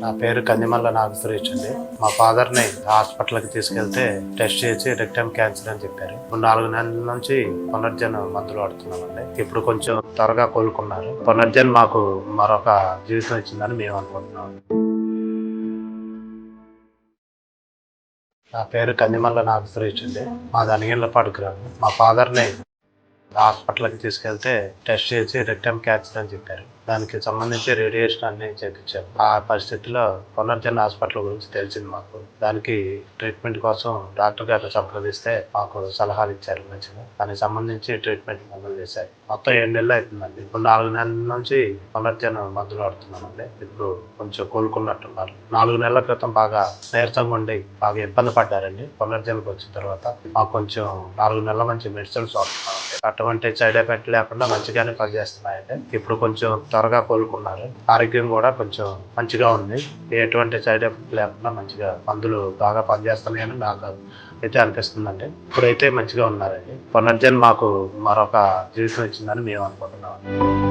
నా పేరు కందిమల్ల నాగసురేష్ అండి. మా ఫాదర్ని హాస్పిటల్కి తీసుకెళ్తే టెస్ట్ చేసి రెక్టమ్ క్యాన్సర్ అని చెప్పారు. నాలుగు నెలల నుంచి పునర్జన్ మందులు వాడుతున్నామండి. ఇప్పుడు కొంచెం త్వరగా కోలుకున్నారు. పునర్జన్ మాకు మరొక జీవితం ఇచ్చిందని మేము అనుకుంటున్నాం. నా పేరు కందిమల్ల నాగసురేష్ అండి. మాది అనిగిళ్ళపాడు గ్రామం. మా ఫాదర్ని హాస్పిటల్కి తీసుకెళ్తే టెస్ట్ చేసి రెక్టమ్ క్యాన్సర్ అని చెప్పారు. దానికి సంబంధించి రేడియేషన్ అన్ని చేయించారు ఆ పరిస్థితిలో పునర్జన్ హాస్పిటల్ గురించి తెలిసింది మాకు. దానికి ట్రీట్మెంట్ కోసం డాక్టర్ గారిని సంప్రదిస్తే మాకు సలహాలు ఇచ్చారు మంచిగా. దానికి సంబంధించి ట్రీట్మెంట్ మందులు చేశారు. మొత్తం ఏడు నెలలు అవుతుందండి. ఇప్పుడు నాలుగు నెలల నుంచి పునర్జన్ మందులు వాడుతున్నామండి. ఇప్పుడు కొంచెం కోలుకున్నట్టున్నారు. నాలుగు నెలల క్రితం బాగా నీరసంగా ఉండి బాగా ఇబ్బంది పడ్డారండి. పునర్జన్కి వచ్చిన తర్వాత మాకు కొంచెం నాలుగు నెలల మంచి మెడిసిన్స్ వాడుతున్నాం అటువంటి సైడ్ ఎఫెక్ట్ లేకుండా మంచిగానే పనిచేస్తున్నాయండి. ఇప్పుడు కొంచెం త్వరగా కోలుకున్నారు. ఆరోగ్యం కూడా కొంచెం మంచిగా ఉంది. ఎటువంటి సైడ్ ఎఫెక్ట్ లేకుండా మంచిగా మందులు బాగా పనిచేస్తున్నాయని నాకు అయితే అనిపిస్తుందండి. ఇప్పుడైతే మంచిగా ఉన్నారండి. పునర్జన్ మాకు మరొక జీవితం ఇచ్చిందని మేము అనుకుంటున్నాం